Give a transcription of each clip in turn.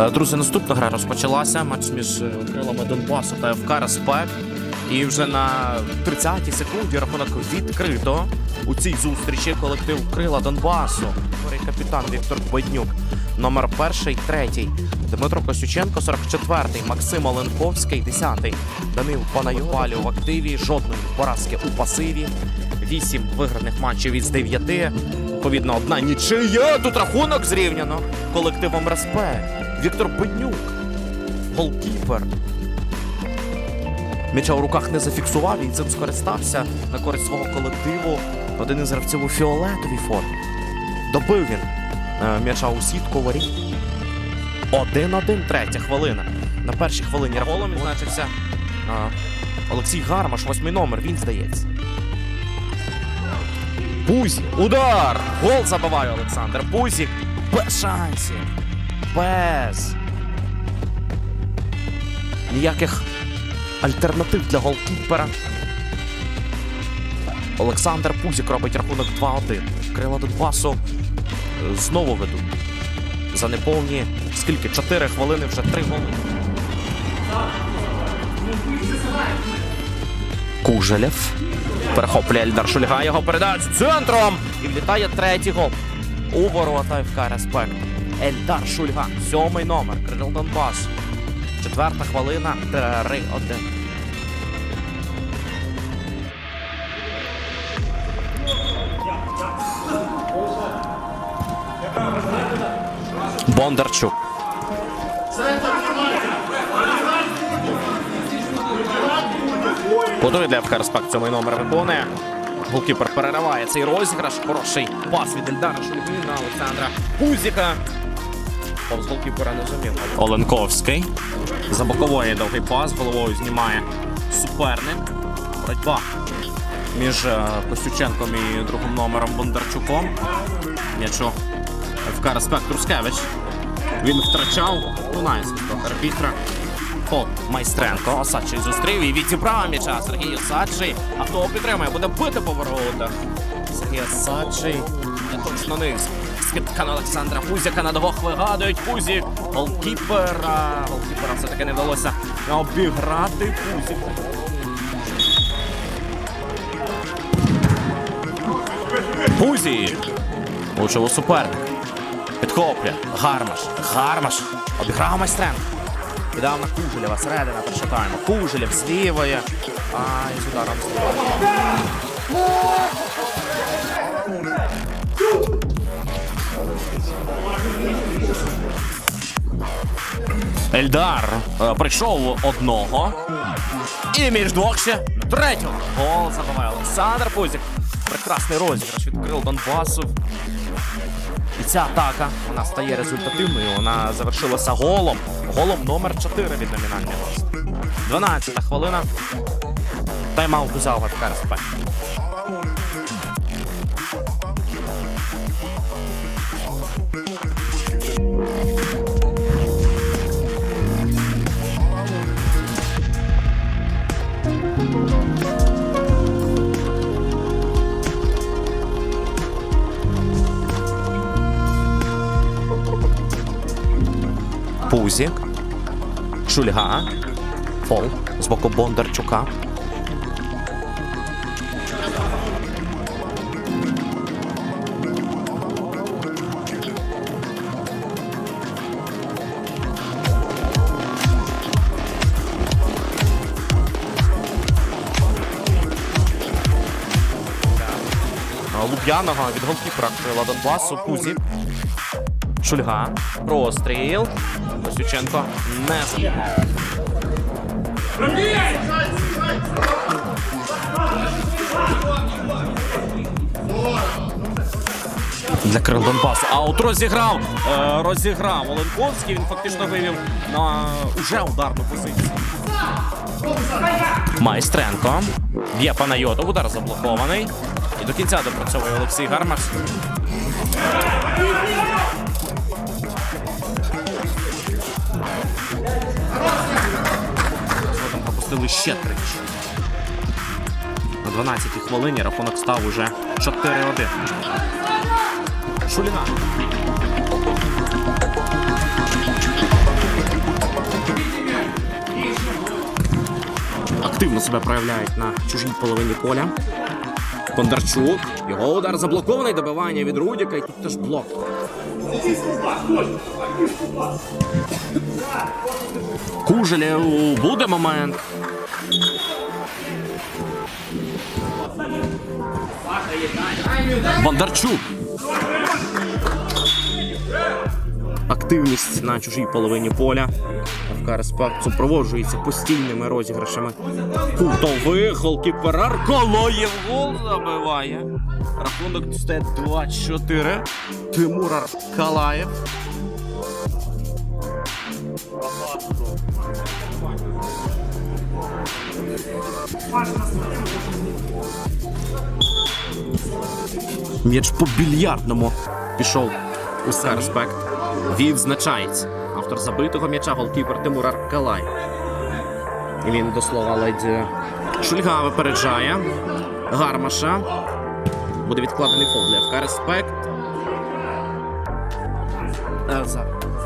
Е, Друзі, наступна гра розпочалася. Матч між е, крилами Донбасу та ФК Респект. І вже на 30-й секунді рахунок відкрито. У цій зустрічі колектив Крила Донбасу. Капітан Віктор Боднюк. Номер перший, третій. Дмитро Костюченко, 44-й. Максим Оленковський, 10-й. Данил Панайопалю в активі. Жодної поразки у пасиві. Вісім виграних матчів із дев'яти. Відповідно, одна нічия. Тут рахунок зрівняно колективом Респект. Віктор Боднюк. Голкіпер. М'яча у руках не зафіксував і цим скористався на користь свого колективу. Один із гравців у фіолетовій формі. Добив він е, м'яча у сітку воріт. Один-один, третя хвилина. На першій хвилині голом відзначився Олексій Гармаш, восьмий номер, він здається. Пузі. Удар! Гол забиває Олександр. Пузік без шансів. Без. Ніяких альтернатив для голкіпера. Олександр Пузік робить рахунок 2-1. Крила Донбасу е, знову ведуть. За неповні скільки? 4 хвилини, вже 3 голи. Кужелєв. Перехоплює Ельдар Шульга. Його передач центром. І влітає третій гол. У ворота ФК Респект. Ельдар Шульга. Сьомий номер. Крил Донбасу. Четверта хвилина. 3-1. Бондарчук. Подує для ФК Респект сьомий номер виконує. Голкіпер перериває цей розіграш. Хороший пас від Ельдара Шульги на Олександра Пузіка. Повз голкіпера не зумів. Оленковський. За бокової довгий пас. Головою знімає суперник. Боротьба між е, Костюченком і другим номером Бондарчуком. М'ячу ФК Респект Трускевич. Він втрачав Дунайський трохи арбітра. Фол Майстренко. Осадчий зустрів і відібрав м'яча Сергій Осадчий. А хто підтримує? Буде бити по воротах. Сергій Осадчий. Точно низ. Скидка на Олександра Пузяка на двох вигадують Пузік. Голкіпера. Голкіпера все-таки не вдалося обіграти Пузік. Пузік. Влучив суперник. Підхоплює. Гармаш. Гармаш. Обіграв майстренко. Віддав на Кужелєва. Середина перша тайму. Кужелєв з лівої. А, і з ударом з Ельдар е, прийшов одного. І між двох ще третього. Гол забиває Олександр Пузік. Прекрасний розіграш від крил Донбасу. І ця атака вона стає результативною. Вона завершилася голом. Голом номер 4 від номінального гостя. 12 хвилина. Тайм-аут ФК Респект. Пузік. Шульга. Фол з боку Бондарчука. Луб'яного від голкіпера крила Донбасу. Пузік. Шульга. Простріл. Костюченко не. Для крил Донбасу. Аут розіграв. Е, розіграв Оленковський. Він фактично вивів на уже ударну позицію. Майстренко. Б'є Панайотов. Удар заблокований. І до кінця допрацьовує Олексій Гармаш. пропустили ще три. На 12-й хвилині рахунок став уже 4-1. Шуліна. Активно себе проявляють на чужій половині поля. Бондарчук. Його удар заблокований. Добивання від Рудіка. І тут теж блок. Кужелєв. Буде момент. Бондарчук. Активність на чужій половині поля. Респект супроводжується постійними розіграшами. Кутових голкіпер Аркалоєв гол забиває. Рахунок стає 2-4. Тимур Аркалаєв. М'яч по більярдному пішов у СК Респект. Відзначається. Автор забитого м'яча голкіпер Тимур Аркалай. І він до слова ледь е, Шульга випереджає. Гармаша. Буде відкладений фол для ФК Респект.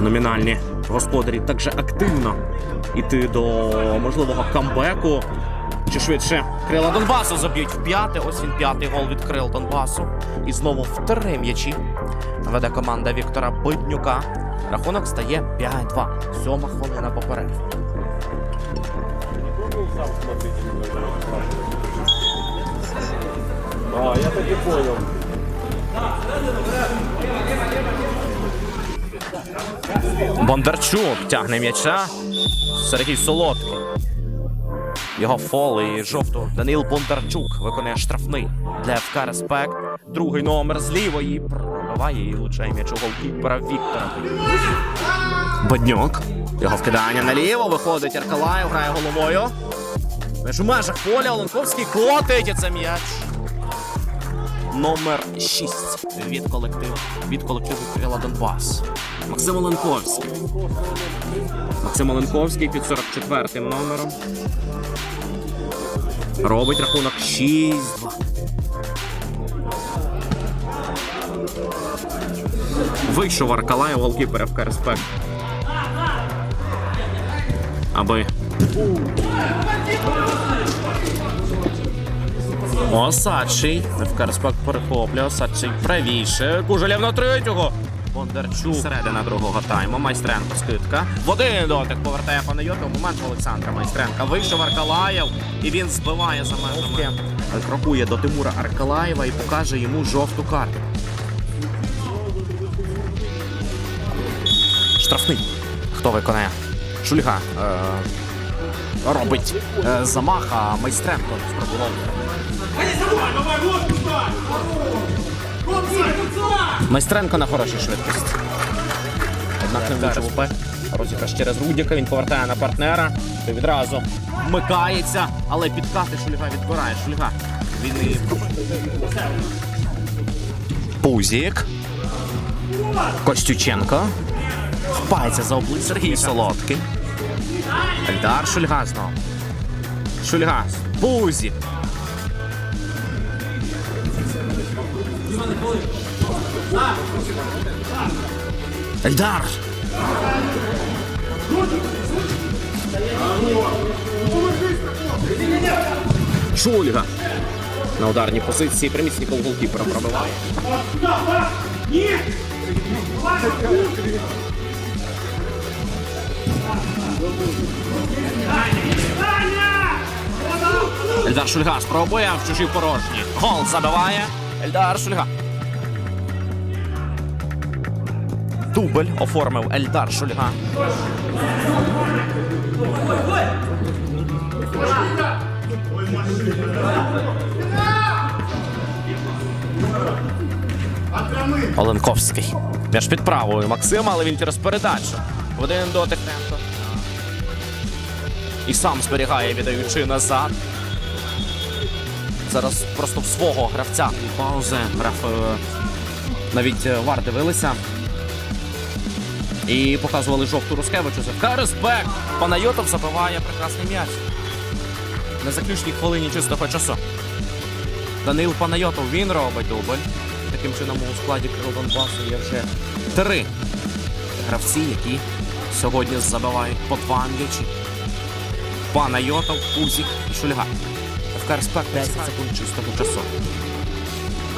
Номінальні господарі також активно йти до можливого камбеку. Чи швидше крила Донбасу заб'ють в п'яте. Ось він п'ятий гол від крил Донбасу. І знову в три м'ячі веде команда Віктора Биднюка. Рахунок стає 5-2. Сьома хвилина попереду. А, я так и понял. Бондарчук тягне м'яча. Сергій Солодкий. Його фол і жовту. Данил Бондарчук виконує штрафний для ФК Респект. Другий номер з лівої пробиває і влучає м'яч у голкіпера Віктора. Боднюк. Його вкидання наліво. Виходить Аркалаєв, грає головою. Між у межах поля Оленковський котить і це м'яч. Номер 6 від колективу від колективу Крила Донбас. Максим Оленковський. Максим Оленковський під 44 м номером. Робить рахунок 6-2. Вийшов Аркалаєв, голкіпер ФК Респект. Аби. Осадчий. ФК Респект перехоплює. Осадчий правіше. Кужелєв на третього. Бондарчук. Середина другого тайму. Майстренко скидка. В один дотик повертає Панайотов. Момент в Олександра Майстренка. Вийшов Аркалаєв. І він збиває за межами. Крокує до Тимура Аркалаєва і покаже йому жовту карту. Штрафний. Хто виконає? Шульга. Е- робить е, замах, а Майстренко спробував. Майстренко на хорошій швидкості. Однак не влучив УП. Розіграш через Рудіка, він повертає на партнера. Той відразу вмикається, але підкати Шульга відбирає. Шульга. Він і Пузік. Костюченко. Впається за обличчя Сергій Солодкий. Ельдар Шульга знову. Шульга. Пузік. Ельдар! Шульга. На ударній позиції примісніков голкіпера пробиває. Ельдар Шульга спробує в чужій порожні. Гол забиває. Ельдар Шульга. Дубль оформив Ельдар Шульга. Оленковський. Між під правою Максима, але він через передачу. Один дотик темпо. І сам зберігає, віддаючи назад. Зараз просто в свого гравця. Паузи. Граф е, навіть е, вар дивилися. І показували жовту Рускевичу. Це Респект! Панайотов забиває прекрасний м'яч. На заключній хвилині чистого часу. Данил Панайотов він робить дубль. Таким чином у складі Крил Донбасу є вже три гравці, які сьогодні забивають по два м'ячі. Панайотов, Кузік і Шульга. ФК Респект 10 секунд чистого часу.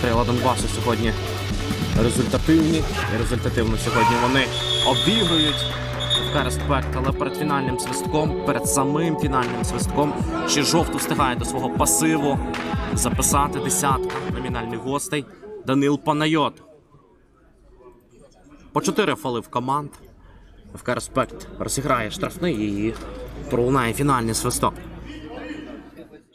Крила Донбасу сьогодні результативні. І результативно сьогодні вони обігрують ФК Респект, але перед фінальним свистком, перед самим фінальним свистком, ще жовту встигає до свого пасиву записати десятка номінальних гостей. Данил Панайот. По чотири фоли в команд. ФК Респект розіграє штрафний і пролунає фінальний свисток.